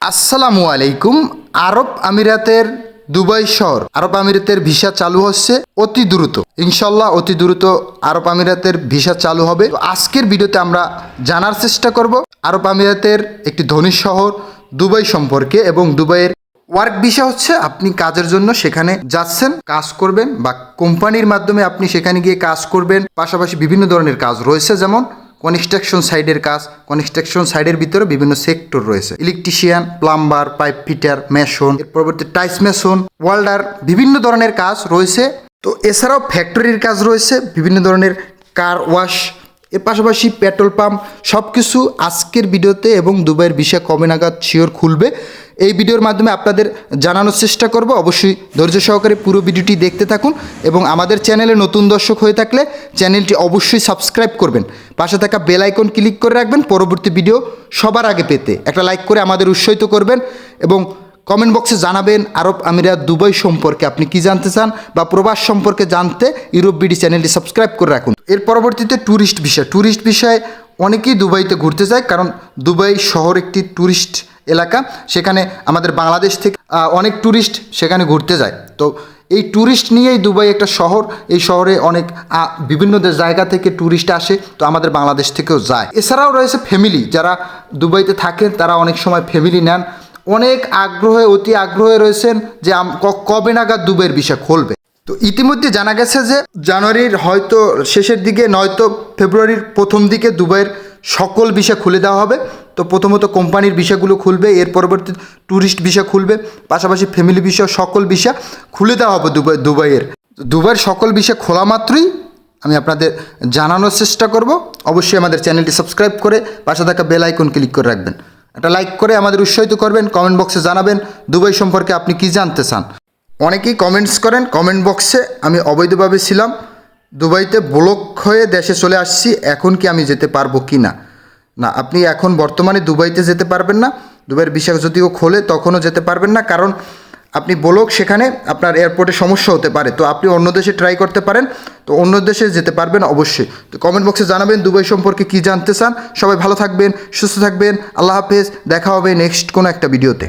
আসসালামু আলাইকুম। আরব আমিরাতের দুবাই শহর। আরব আমিরাতের ভিসা চালু হচ্ছে অতি দ্রুত। ইনশাল্লাহ অতি দ্রুত আরব আমিরাতের ভিসা চালু হবে। আজকের ভিডিওতে আমরা জানার চেষ্টা করব আরব আমিরাতের একটি ধনী শহর দুবাই সম্পর্কে এবং দুবাইয়ের ওয়ার্ক ভিসা হচ্ছে আপনি কাজের জন্য সেখানে যাচ্ছেন, কাজ করবেন বা কোম্পানির মাধ্যমে আপনি সেখানে গিয়ে কাজ করবেন। পাশাপাশি বিভিন্ন ধরনের কাজ রয়েছে যেমন কনস্ট্রাকশন সাইডের কাজ, কনস্ট্রাকশন সাইডের ভিতরে বিভিন্ন সেক্টর রয়েছে। Electrician, plumber, pipe fitter, mason, এর পরবর্তী টাইস মেশন, ওয়াল্ডার, বিভিন্ন ধরনের কাজ রয়েছে। তো এছাড়াও ফ্যাক্টরির কাজ রয়েছে, বিভিন্ন ধরনের কার ওয়াশ, এর পাশাপাশি পেট্রোল পাম্প সব কিছু আজকের ভিডিওতে এবং দুবাইয়ের বিষয় কবে নাগাদ শিওর খুলবে এই ভিডিওর মাধ্যমে আপনাদের জানানোর চেষ্টা করব। অবশ্যই ধৈর্য সহকারে পুরো ভিডিওটি দেখতে থাকুন এবং আমাদের চ্যানেলে নতুন দর্শক হয়ে থাকলে চ্যানেলটি অবশ্যই সাবস্ক্রাইব করবেন। পাশে থাকা বেল আইকন ক্লিক করে রাখবেন। পরবর্তী ভিডিও সবার আগে পেতে একটা লাইক করে আমাদের উৎসাহিত করবেন এবং কমেন্ট বক্সে জানাবেন, আরব আমিরাত দুবাই সম্পর্কে আপনি কি জানতে চান বা প্রবাস সম্পর্কে জানতে ইউরোপ বিডি চ্যানেলটি সাবস্ক্রাইব করে রাখুন। এর পরবর্তীতে ট্যুরিস্ট বিষয়। ট্যুরিস্ট বিষয়ে অনেকেই দুবাইতে ঘুরতে যায় কারণ দুবাই শহর একটি ট্যুরিস্ট এলাকা, সেখানে আমাদের বাংলাদেশ থেকে অনেক ট্যুরিস্ট সেখানে ঘুরতে যায়। তো এই ট্যুরিস্ট নিয়েই দুবাই একটা শহর, এই শহরে অনেক বিভিন্ন জায়গা থেকে ট্যুরিস্ট আসে, তো আমাদের বাংলাদেশ থেকেও যায়। এছাড়াও রয়েছে ফ্যামিলি যারা দুবাইতে থাকেন, তারা অনেক সময় ফ্যামিলি নেন। অনেক আগ্রহে, অতি আগ্রহে রয়েছেন যে কবে নাগাদ দুবাইয়ের বিষয় খুলবে। তো ইতিমধ্যে জানা গেছে যে জানুয়ারির হয়তো শেষের দিকে নয়তো ফেব্রুয়ারির প্রথম দিকে দুবাইয়ের সকল বিষয় খুলে দেওয়া হবে। তো প্রথমত কোম্পানির বিষয়গুলো খুলবে, এর পরবর্তী ট্যুরিস্ট বিষয় খুলবে, পাশাপাশি ফ্যামিলি বিষয় সকল বিষয় খুলে দেওয়া হবে দুবাই, দুবাইয়ের। দুবাইয়ের সকল বিষয় খোলা মাত্রই আমি আপনাদের জানানোর চেষ্টা করব। অবশ্যই আমাদের চ্যানেলটি সাবস্ক্রাইব করে পাশে থাকা বেল আইকন ক্লিক করে রাখবেন। একটা লাইক করে আমাদের উৎসাহিত করবেন কমেন্ট বক্সে জানাবেন দুবাই সম্পর্কে আপনি কি জানতে চান। অনেকেই কমেন্টস করেন কমেন্ট বক্সে আমি অবৈধভাবে ছিলাম, দুবাইতে ব্লক হয়ে দেশে চলে আসছি, এখন কি আমি যেতে পারব কি না না, আপনি এখন বর্তমানে দুবাইতে যেতে পারবেন না, দুবাইয়ের বিষয় যদিও খোলে, তখনও যেতে পারবেন না, কারণ আপনি বলক সেখানে আপনার এয়ারপোর্টে সমস্যা হতে পারে, তো আপনি অন্য দেশে ট্রাই করতে পারেন, তো অন্য দেশে যেতে পারবেন অবশ্যই। তো কমেন্ট বক্সে জানাবেন দুবাই সম্পর্কে কি জানতে চান, সবাই ভালো থাকবেন, সুস্থ থাকবেন, আল্লাহ হাফেজ, দেখা হবে নেক্সট কোনো একটা ভিডিওতে